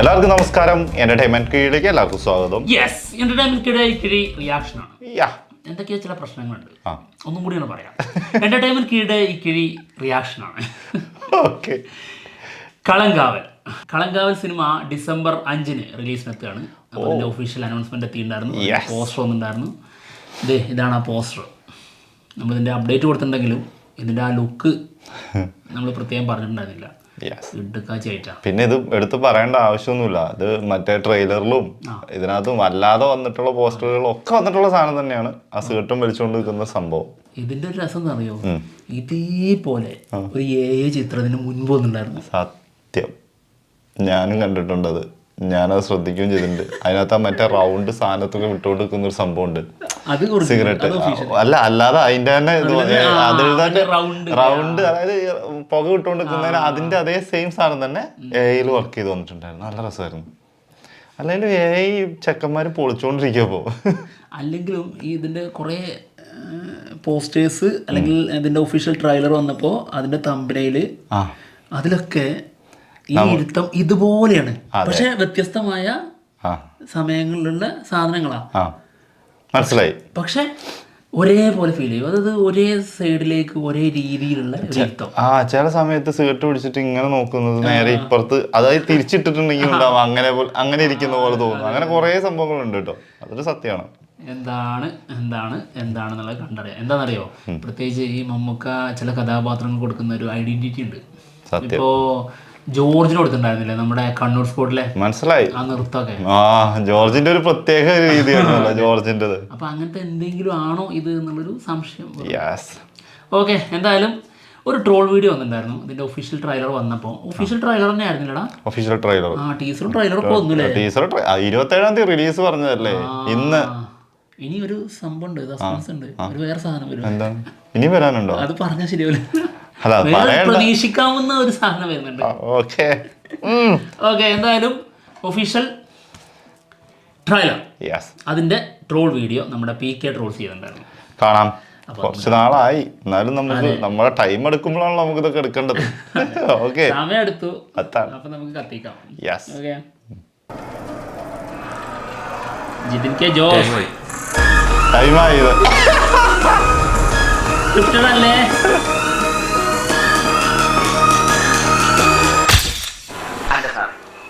എല്ലാവർക്കും നമസ്കാരം. എന്റർടൈൻമെന്റ് കീഴിലേക്ക് എല്ലാവർക്കും സ്വാഗതം. യെസ് എന്റർടൈൻമെന്റ് കിഴി റിയാക്ഷൻ ആണ് യാ. എന്തൊക്കെയോ ചില പ്രശ്നങ്ങളുണ്ട്. ഒന്നും കൂടി ഒന്ന് പറയാം. എന്റർടൈൻമെന്റ് കീഴുടെ ഈ കിഴി റിയാക്ഷൻ ആണ് okay. Kalamkaval Kalamkaval cinema December അഞ്ചിന് റിലീസിനെത്തുകയാണ് അപ്പോൾ അതിന്റെ ഒഫീഷ്യൽ അനൗൺസ്മെന്റ് എത്തിയിട്ടുണ്ടായിരുന്നു. പോസ്റ്റർ വന്നിട്ടുണ്ടായിരുന്നു. ഇത് ഇതാണ് ആ പോസ്റ്റർ നമ്മളിതിന്റെ അപ്ഡേറ്റ് കൊടുത്തിട്ടുണ്ടെങ്കിലും ഇതിന്റെ ആ ലുക്ക് നമ്മൾ പ്രത്യേകം പറഞ്ഞിട്ടുണ്ടായിരുന്നില്ല. പിന്നെ ഇത് എടുത്ത് പറയേണ്ട ആവശ്യമൊന്നുമില്ല. ഇത് മറ്റേ ട്രെയിലറിലും ഇതിനകത്തും അല്ലാതെ വന്നിട്ടുള്ള പോസ്റ്ററുകളും ഒക്കെ വന്നിട്ടുള്ള സാധനം തന്നെയാണ്. ആ സീട്ടും വലിച്ചുകൊണ്ട് നിൽക്കുന്ന സംഭവം. ഇതിന്റെ ഒരു രസം അറിയോ ഇതേപോലെ ഒരു ഏഴ് ചിത്രത്തിന് മുൻപ് ഒന്നുണ്ടായിരുന്നു സത്യം. ഞാനും കണ്ടിട്ടുണ്ട് അത് ഞാനത് ശ്രദ്ധിക്കുകയും ചെയ്തിട്ടുണ്ട്. അതിനകത്ത് ആ മറ്റേ റൗണ്ട് സാധനത്തൊക്കെ വിട്ടുകൊണ്ട് നിൽക്കുന്ന ഒരു സംഭവം ഉണ്ട് അത് സിഗരറ്റ്. അല്ല അല്ലാതെ അതിന്റെ തന്നെ അതിന്റെ അതിൽ തന്നെ റൗണ്ട് അതായത് പുക വിട്ടുകൊണ്ട് നിൽക്കുന്നതിന് അതിന്റെ അതേ സെയിം സാധനം തന്നെ എയിൽ വർക്ക് ചെയ്ത് വന്നിട്ടുണ്ടായിരുന്നു. നല്ല രസമായിരുന്നു. അല്ലെങ്കിൽ എ ചെക്കന്മാർ പൊളിച്ചുകൊണ്ടിരിക്കുമ്പോ അല്ലെങ്കിലും ഇതിന്റെ കുറേ പോസ്റ്റേഴ്സ് അല്ലെങ്കിൽ ഇതിന്റെ ഒഫീഷ്യൽ ട്രെയിലർ വന്നപ്പോൾ അതിന്റെ തമ്പനയിൽ അതിലൊക്കെ ഈ ഇരുത്തം ഇതുപോലെയാണ്. പക്ഷെ വ്യത്യസ്തമായ സമയങ്ങളിലുള്ള സാധനങ്ങളാണ് മനസ്സിലായി. പക്ഷെ ഒരേപോലെ ഫീൽ ചെയ്യും. അതായത് ഒരേ സൈഡിലേക്ക് ഒരേ രീതിയിലുള്ള ആ ചില സമയത്ത് സിഗരറ്റ് പിടിച്ചിട്ട് ഇങ്ങനെ നോക്കുന്നത് നേരെ ഇപ്പുറത്ത് അതായത് തിരിച്ചിട്ടിട്ടുണ്ടെങ്കിൽ ഉണ്ടാവും. അങ്ങനെ അങ്ങനെ ഇരിക്കുന്ന പോലെ തോന്നുന്നു അങ്ങനെ കുറേ സംഭവങ്ങളുണ്ട് കേട്ടോ. അതൊരു സത്യമാണ്. എന്താണ് എന്താണ് എന്താണെന്നുള്ളത് കണ്ടറിയാം. എന്താണെന്നറിയോ? പ്രത്യേകിച്ച് ഈ മമ്മൂക്ക ചില കഥാപാത്രങ്ങൾ കൊടുക്കുന്ന ഒരു ഐഡന്റിറ്റി ഉണ്ട്. ഇപ്പോ ജോർജിന് കൊടുത്തിട്ടുണ്ടായിരുന്നില്ലേ? നമ്മുടെ കണ്ണൂർ സ്പോട്ടിലെ മനസ്സിലായി. ആ നൃത്തമൊക്കെ. ആ ജോർജിന്റെ ഒരു പ്രത്യേക രീതിയാണല്ലോ ജോർജിന്റെ അപ്പൊ അങ്ങനത്തെ എന്തെങ്കിലും ആണോ ഇത് എന്നുള്ളൊരു സംശയം ഓക്കെ എന്തായാലും ഒരു ട്രോൾ വീഡിയോ വന്നിട്ടുണ്ടായിരുന്നു. ഇതിന്റെ ഒഫീഷ്യൽ ട്രെയിലർ വന്നപ്പോൾ ഒഫീഷ്യൽ ട്രെയിലർ തന്നെ ആയിരുന്നില്ലടാ. ഒഫീഷ്യൽ ട്രെയിലർ ആ ടീസറും ട്രailer ഒക്കെ ഒന്നുമില്ലേ ടീസർ ഇരുപത്തേഴാം തീയതി റിലീസ് പറഞ്ഞതല്ലേ? ഇന്ന്. ഇനി ഒരു സംഭവം ഉണ്ട് സസ്പെൻസ് ഉണ്ട്. ഒരു വേറെ സാധനം വരും എന്താ ഇനി വരാനുണ്ടോ? അത് പറഞ്ഞാൽ ശരിയാവില്ല. പ്രതീക്ഷിക്കാവുന്ന ഒരു സാധനം വരുന്നുണ്ട്. ഓക്കെ. ഓക്കെ എന്തായാലും ഒഫീഷ്യൽ ട്രയലർ യെസ് അതിന്റെ ട്രോൾ വീഡിയോ നമ്മുടെ പി കെ ട്രോൾ ചെയ്തിട്ടുണ്ടായിരുന്നു. കാണാം. കുറച്ച് നാളായി. എന്നാലും നമുക്ക് നമ്മളെ ടൈം എടുക്കുമ്പോഴാണ് നമുക്ക് ഇതൊക്കെ എടുക്കേണ്ടത്. ഓക്കെ. സമയം എടുത്തു. അപ്പൊ നമുക്ക് കത്തിക്കാം. Yes okay. Jithin K Jose. ടൈമായി ഇത് സ്ക്രിപ്റ്റഡ് അല്ലേ അല്ല?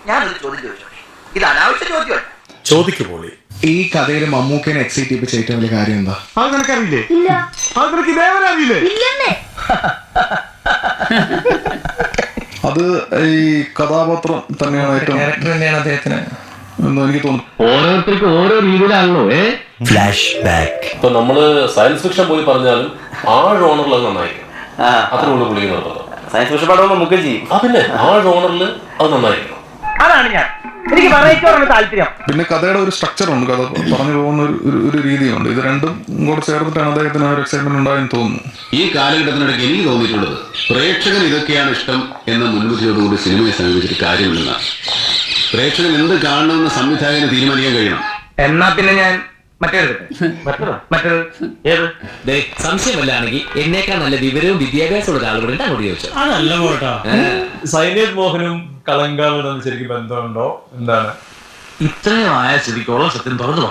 ഞാനൊരു ചോദ്യം ചോദിച്ചോട്ടെ ഇത് അനാവശ്യ ചോദ്യമല്ല. ചോദിക്കുപോളി ഈ കഥയിൽ മമ്മൂക്കേനെ എക്സൈറ്റ് ചെയ്യിപ്പിച്ച ഏറ്റവും വലിയ കാര്യം എന്താ? അത് നിനക്കറിയില്ലേ? അത് നിനക്ക് ഇതേവരെ അറിയില്ലേ അത് ഈ കഥാപാത്രം തന്നെയാണ് ഏറ്റവും ക്യാരക്ടർ തന്നെയാണ് അദ്ദേഹത്തിന്. എന്ന് എനിക്ക് തോന്നുന്നു. ഓരോരുത്തർക്കും ഓരോ രീതിയിലാണല്ലോ ഏ? ഫ്ലാഷ് ബാക്ക് ഇപ്പൊ നമ്മൾ സയൻസ് ഫിക്ഷൻ പോയി പറഞ്ഞാലും ആ ജോണറിൽ അത് നന്നായിരിക്കും അത്രയുള്ള പുള്ളിക്ക് പുള്ളി നിർത്തുന്നത് സയൻസ് ഫിക്ഷൻ പടം നമുക്ക് ചെയ്യും. ആ പിന്നെ ആ ജോണറിൽ അത് നന്നായിരിക്കും. അതാണ് ഞാൻ. എനിക്ക് വെറൈറ്റി താല്പര്യം. പിന്നെ കഥയുടെ ഒരു സ്ട്രക്ചർ ഉണ്ട്. കഥ പറഞ്ഞു പോകുന്ന ഒരു- രീതിയുണ്ട് ഇത് രണ്ടും കൂടെ ചേർത്തിട്ടാണ് അദ്ദേഹത്തിന് ആ ഒരു എക്സൈറ്റ്മെന്റ് ഉണ്ടായെന്ന് തോന്നുന്നു. ഈ കാലഘട്ടത്തിനിടയ്ക്ക് എനിക്ക് തോന്നിയിട്ടുള്ളത് പ്രേക്ഷകൻ ഇതൊക്കെയാണ് ഇഷ്ടം എന്ന മുൻവിധിയോടുകൂടി സിനിമയെ സമീപിച്ചിട്ട് കാര്യമില്ലെന്നാണ്. പ്രേക്ഷകൻ എന്ത് കാണണമെന്ന് സംവിധായകന് തീരുമാനിക്കാൻ കഴിയണം. എന്നാ പിന്നെ ഞാൻ സംശയമല്ലാണെങ്കിൽ എന്നേക്കാൾ നല്ല വിവരവും വിദ്യാഭ്യാസമുള്ള ഒരാളുകൂടെ അങ്ങോട്ട് ചോദിച്ചു. അതല്ല പോട്ടാ. സൈനേത് മോഹനും കളങ്കാവും തമ്മിൽ ശരിക്കും ബന്ധമുണ്ടോ? എന്താണ്? ഇത്രയും ആയ സ്ഥിതിക്കോളം സത്യം തുറന്നു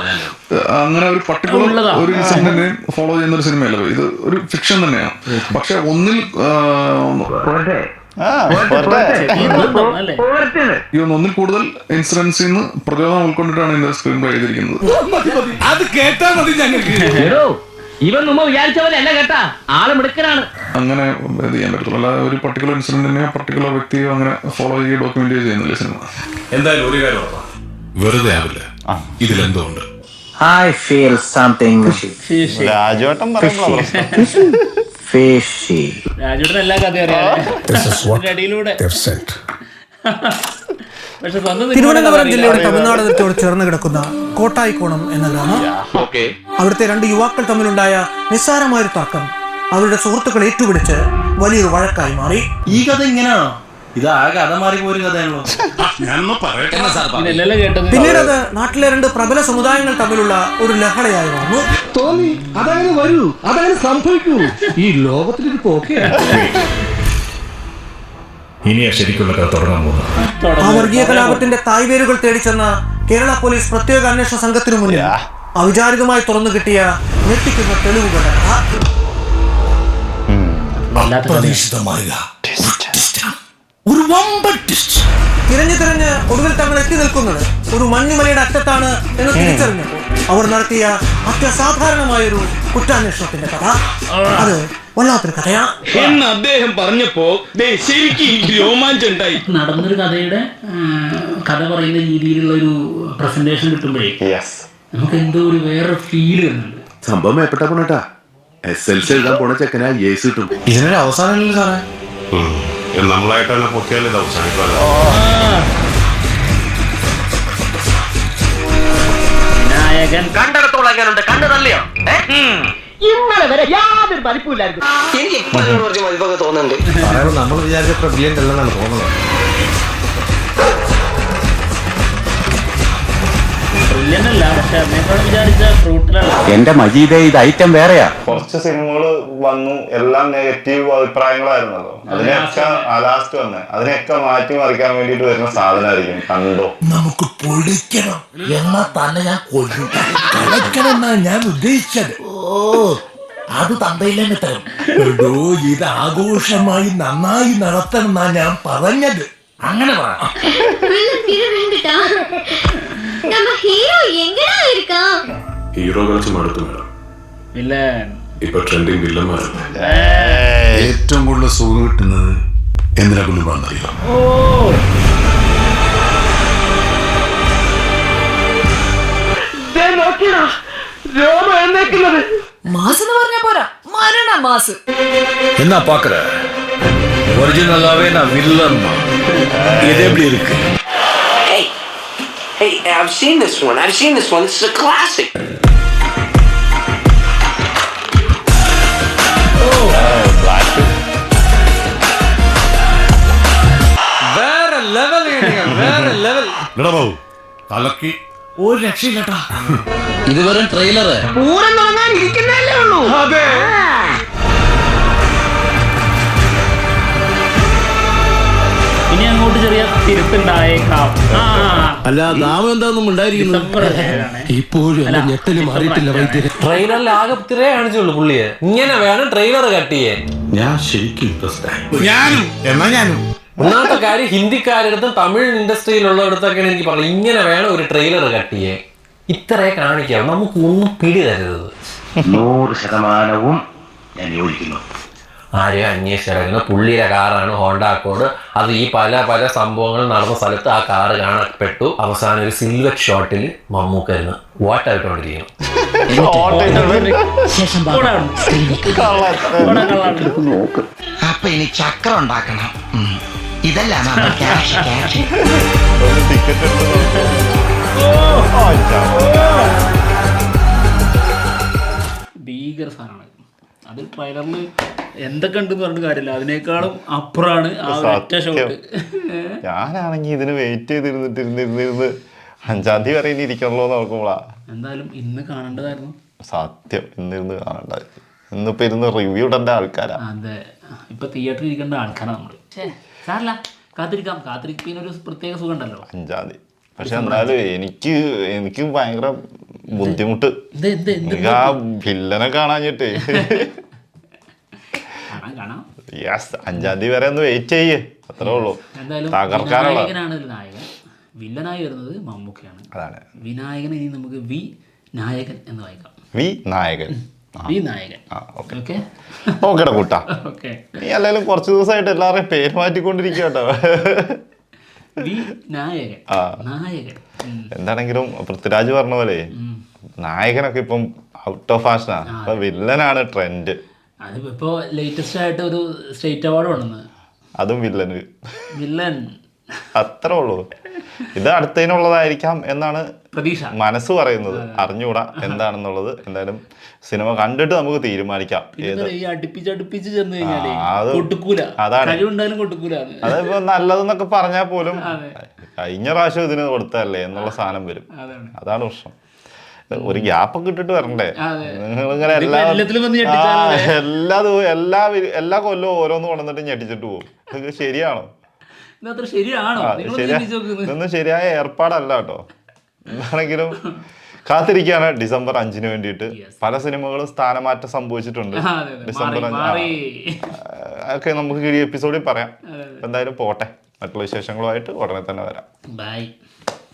അങ്ങനെ ഒരു പർട്ടിക്കുലർ ഒരു ഇൻസിഡന്റിനെ ഫോളോ ചെയ്യുന്ന ഒരു സിനിമയല്ല ഇത്? ഒരു ഫിക്ഷൻ തന്നെയാണ് പക്ഷെ ഒന്നിൽ ഒന്നിൽ കൂടുതൽ ഇൻസിഡൻസിൽ നിന്ന് പ്രചോദനം ഉൾക്കൊണ്ടിട്ടാണ് ഇതിന്റെ സ്ക്രീൻ പ്ലേ ചെയ്തിരിക്കുന്നത്. അത് ഇവൻ നമ്മ കേട്ടാ. ആൾ മിടുക്കനാണ്. അങ്ങനെ ഇത് ചെയ്യാൻ പറ്റത്തുള്ളൂ. അല്ലാതെ ഒരു പർട്ടിക്കുലർ ഇൻസിഡന്റിനെ പർട്ടിക്കുലർ വ്യക്തിയെ അങ്ങനെ ഫോളോ ചെയ്യുക ഡോക്യുമെന്റ് ചെയ്യുന്നില്ല സിനിമ എന്തായാലും ഒരു കാര്യം ഉറപ്പാ. വെറുതെ ആവില്ല. ഇതിലെന്തോ ഉണ്ട് ഐ ഫീൽ സംതിങ് രാജുവേട്ടൻ പ്രശ്നം ഫിഷി എല്ലാ കഥയും അറിയാം. തിരുവനന്തപുരം ജില്ലയുടെ തമിഴ്നാട് അതിർത്തിയോട് ചേർന്ന് കിടക്കുന്ന കോട്ടായിക്കോണം എന്ന ഗ്രാമം അവിടുത്തെ രണ്ട് യുവാക്കൾ തമ്മിലുണ്ടായ നിസ്സാരമായൊരു തർക്കം. അവരുടെ സുഹൃത്തുക്കൾ ഏറ്റുപിടിച്ച് വലിയൊരു വഴക്കായി മാറി. ഈ കഥ ഇങ്ങനെയാണോ ഇത് അത മാറി മാറിപ്പോയൊരു കഥയാണല്ലോ. ഞാനൊന്ന് പറയട്ടെ. ഇല്ലല്ലോ കേട്ടത്? പിന്നീട് അത് നാട്ടിലെ രണ്ട് പ്രബല സമുദായങ്ങൾ തമ്മിലുള്ള ഒരു ലഹളയായി മാറുന്നു തോന്നി അതായത് വരൂ അതായത് സംഭവിക്കൂ. ഈ ലോകത്തിൽ പോക്കേ. ഇനിയാ ശരിക്കുള്ള കഥ തുടങ്ങാൻ പോകുന്നത്. ആ വർഗീയ കലാപത്തിന്റെ തായ്വേരുകൾ തേടിച്ചെന്ന കേരള പോലീസ് പ്രത്യേക അന്വേഷണ സംഘത്തിനു മുന്നിൽ ഔചാരികമായി തുറന്നു കിട്ടിയ ഞെട്ടിക്കുന്ന തെളിവുകളുടെ കഥ കഥയാണ്. വമ്പൻ ട്വിസ്റ്റ് തിരഞ്ഞു തിരഞ്ഞ് ഒടുവിൽ തങ്ങൾ എത്തി നിൽക്കുന്നത് ഒരു മഞ്ഞുമലയുടെ അറ്റത്താണ് എന്ന് തിരിച്ചറിഞ്ഞപ്പോൾ അവർ നടത്തിയ അത്യസാധാരണമായൊരു കുറ്റാന്വേഷണത്തിന്റെ കഥ. അത് വല്ലാത്തൊരു കഥയാണ് എന്ന് അദ്ദേഹം പറഞ്ഞപ്പോ ദേ ശരിക്കും എനിക്ക് രോമാഞ്ചുണ്ടായി നടന്നൊരു കഥയുടെ കഥ പറയുന്ന രീതിയിലുള്ള ഒരു പ്രസന്റേഷൻ കിട്ടുമ്പോഴേ നമുക്ക് എന്തോ ഒരു വേറെ ഫീൽ വരുന്നുണ്ട്. സംഭവം എപ്പെട്ട പോണട്ടാ. എസ് എൽ സി എഴുതാൻ പോണ ചെക്കനാ ഏസ് കിട്ടും. ഇതിനൊരു അവസാനമല്ലേ സാറേ. നമ്മളായിട്ട് തന്നെ പൊക്കിയാലേ ഇത് അവസാനിക്കുമല്ലോ. വിനായകൻ കണ്ടിടത്തോളം എങ്ങനെയുണ്ട് കണ്ടു തള്ളിയോ? ഇന്നലെ വരെ യാതൊരു മതിപ്പില്ലായിരുന്നു എനിക്ക് ഇപ്പോഴും കുറച്ച് മതിപ്പൊക്കെ തോന്നുന്നുണ്ട്. നമ്മൾ വിചാരിച്ച ബ്രില്യന്റ് അല്ലെന്നാണ് തോന്നുന്നത്. പക്ഷെ വിചാരിച്ച ഫ്രൂട്ടിലാണ് എന്റെ മജീദേ ഇത് ഐറ്റം വേറെയാ. കുറച്ച് സിനിമകൾ വന്നു എല്ലാം നെഗറ്റീവ് അഭിപ്രായങ്ങളായിരുന്നല്ലോ. അതിനെയൊക്കെ ലാസ്റ്റ് വന്നെ. അതിനെയൊക്കെ മാറ്റി മറിക്കാൻ വേണ്ടിട്ട് വരുന്ന സാധനമായിരിക്കും കണ്ടോ? നമുക്ക് പൊളിക്കണം. എന്നാ തന്നെ ഞാൻ കൊല്ലും. കളക്കണം എന്നാ ഞാൻ ഉദ്ദേശിച്ചത്. ഓ അത് തന്തയിലെന്നെ തരും. എടോ ഇത് ആഘോഷമായി നന്നായി നടത്തണം എന്നാ ഞാൻ പറഞ്ഞത്. അങ്ങനെ പറ. நம்ம ஹீரோ எங்கடா இருக்கான் ഹീറോ കളിച്ച് മടുത്തു മേഡം വില്ലൻ ഇപ്പൊ ട്രെൻഡിങ് വില്ലന്മാരല്ലേ ഏറ്റവും കൂടുതൽ സുഖം കിട്ടുന്നത് എന്തിനാ കൊല്ലുമ്പോഴാണെന്നറിയോ നോക്കിയടാ രോമം എഴുന്നേക്കുന്നത് மாசு പറഞ്ഞ போறா மரண மாசு என்ன பாக்குற ஒரிஜினலாவே நான் வில்லன் இது எப்படி இருக்கு Hey, Hey, I've seen this one. I've seen this one. This is a classic. Oh, classic. വേറെ ലെവൽ വേറെ ലെവൽ തലക്ക് ഒരു രക്ഷയില്ലട്ടാ ഇത് വെറും ട്രെയിലർ പൂരം തുടങ്ങാൻ ഇരിക്കുന്നല്ലേ ഉള്ളൂ അതെ ഇനി അങ്ങോട്ട് ചെറിയ തിരുത്തുണ്ടായേക്കാം. ആ. അല്ല നാമം എന്താണെന്നും ഉണ്ടായിരിക്കുന്നു? ഇപ്പോഴും ഞെട്ടൽ മാറിയിട്ടില്ല വൈദ്യരെ. ട്രെയിലറിൽ ആകെ ഇത്രേ കാണിച്ചുള്ളൂ പുള്ളിയെ. ഇങ്ങനെ വേണം ട്രെയിലർ കട്ട് ചെയ്യാൻ. ഞാൻ ശരിക്കും ഞാനും. എന്നാ ഞാനും? ഒന്നാമത്തെ കാര്യം ഹിന്ദിക്കാരടുത്തും തമിഴ് ഇൻഡസ്ട്രിയിലുള്ളടത്തൊക്കെയാണ് എനിക്ക് പറയുന്നത് ഇങ്ങനെ വേണം ഒരു ട്രെയിലർ കട്ട് ചെയ്യാൻ. ഇത്രേ കാണിക്കാം. നമുക്ക് ഒന്നും പിടി തരരുത് നൂറ് ശതമാനവും ഞാൻ യോജിക്കുന്നു. ആരെയും അന്വേഷിച്ചിറങ്ങുന്നു പുള്ളിയുടെ കാറാണ് ഹോണ്ട അക്കോഡ് അത് ഈ പല പല സംഭവങ്ങൾ നടന്ന സ്ഥലത്ത് ആ കാറ് കാണപ്പെട്ടു. അവസാനം ഒരു സിൽവർ ഷോട്ടിൽ മമ്മൂക്കരുന്ന്. വാട്ടായിട്ടോണ്ടിരിക്കുന്നു. അപ്പൊ ഇനി ചക്രം ഉണ്ടാക്കണം ഇതെല്ലാം ക്യാഷ് ക്യാഷ് അത് ട്രെയിലറിൽ എന്തൊക്കെ ഉണ്ടെന്ന് പറഞ്ഞിട്ട് കാര്യമില്ല. അതിനേക്കാളും അപ്പുറമാണ് ആ ഒറ്റ. ഷോട്ട് ഞാനാണെങ്കിൽ ഇതിന് വെയിറ്റ് ചെയ്തിരുന്നിട്ട് ഇരുന്നിരുന്നിരുന്ന് അഞ്ചാം തീയതി വരെ ഇനി ഇരിക്കണല്ലോ എന്ന് നോക്കുമ്പോളാ എന്തായാലും ഇന്ന് കാണേണ്ടതായിരുന്നു. സത്യം. ഇന്നിരുന്ന് കാണണ്ടായിരുന്നു ഇന്നിപ്പോ ഇരുന്ന് റിവ്യൂ ഇടേണ്ട ആൾക്കാരാ. അതെ. ഇപ്പൊ തിയേറ്ററിൽ ഇരിക്കേണ്ട ആൾക്കാരാ നമ്മൾ. സാറല്ല കാത്തിരിക്കാം. കാത്തിരിക്കുന്ന ഒരു പ്രത്യേക സുഖം ഉണ്ടല്ലോ അഞ്ചാം തീയതി. പക്ഷെ എന്നാലും എനിക്ക് എനിക്ക് ഭയങ്കര ബുദ്ധിമുട്ട്. ആ ഭില്ലനെ കാണാഞ്ഞിട്ട് കാണാം കാണാം യെസ് അഞ്ചാം തീയതി വരെ ഒന്ന് വെയിറ്റ് ചെയ്യേ. അത്രേ ഉള്ളൂ. തകർക്കാനുള്ള വില്ലനായി വരുന്നത് മമ്മൂക്കയാണ്. അതാണ്. വിനായകനെ ഇനി നമുക്ക് വി നായകൻ എന്ന് വായിക്കാം. വി നായകൻ. വി നായകൻ. ഓക്കെ. ഓക്കെ. ഓക്കെടാ കൂട്ടാ. ഓക്കെ. നീ അല്ലെങ്കിലും കുറച്ച് ദിവസമായിട്ട് എല്ലാവരെയും പേര് മാറ്റിക്കൊണ്ടിരിക്കുക കേട്ടോ വി നായകൻ. ആ. നായകൻ. ഉം. എന്താണെങ്കിലും പൃഥ്വിരാജ് പറഞ്ഞ പോലെ നായകനൊക്കെ ഇപ്പം ഔട്ട് ഓഫ് ഫാഷനാ അപ്പൊ വില്ലനാണ് ട്രെൻഡ് അതിപ്പോ ലേറ്റസ്റ്റ് ആയിട്ട് ഒരു സ്റ്റേറ്റ് അവാർഡ് കൊണ്ടുവന്ന് അതും വില്ലന് വില്ലൻ അത്ര ഉള്ളൂ. ഇത് അടുത്തതിനുള്ളതായിരിക്കാം എന്നാണ് പ്രതീക്ഷ. മനസ്സ് പറയുന്നത്. അറിഞ്ഞുകൂടാ എന്താണെന്നുള്ളത്. എന്തായാലും സിനിമ കണ്ടിട്ട് നമുക്ക് തീരുമാനിക്കാം. അതിപ്പോ നല്ലതെന്നൊക്കെ പറഞ്ഞാൽ പോലും. കഴിഞ്ഞ പ്രാവശ്യം ഇതിന് കൊടുത്തല്ലേ എന്നുള്ള സാധനം വരും. അതാണ് പ്രശ്നം. ഒരു ഗ്യാപ്പ് കിട്ടിട്ട് വരണ്ടേ. നിങ്ങളിങ്ങനെ എല്ലാ എല്ലാ എല്ലാ എല്ലാ കൊല്ലവും ഓരോന്ന് കൊണ്ടുവന്നിട്ട് ഞെട്ടിച്ചിട്ട് പോകും. ഇതൊക്കെ ശരിയാണോ? ഇതൊന്നും ശരിയായ ഏർപ്പാടല്ല കേട്ടോ. എന്താണെങ്കിലും കാത്തിരിക്കുകയാണ് ഡിസംബർ അഞ്ചിന് വേണ്ടിയിട്ട്. പല സിനിമകളും സ്ഥാനമാറ്റം സംഭവിച്ചിട്ടുണ്ട്. ഡിസംബർ അഞ്ച്. ഒക്കെ നമുക്ക് ഈ എപ്പിസോഡിൽ പറയാം. എന്തായാലും പോട്ടെ. മറ്റുള്ള വിശേഷങ്ങളുമായിട്ട് ഉടനെ തന്നെ വരാം. ബൈ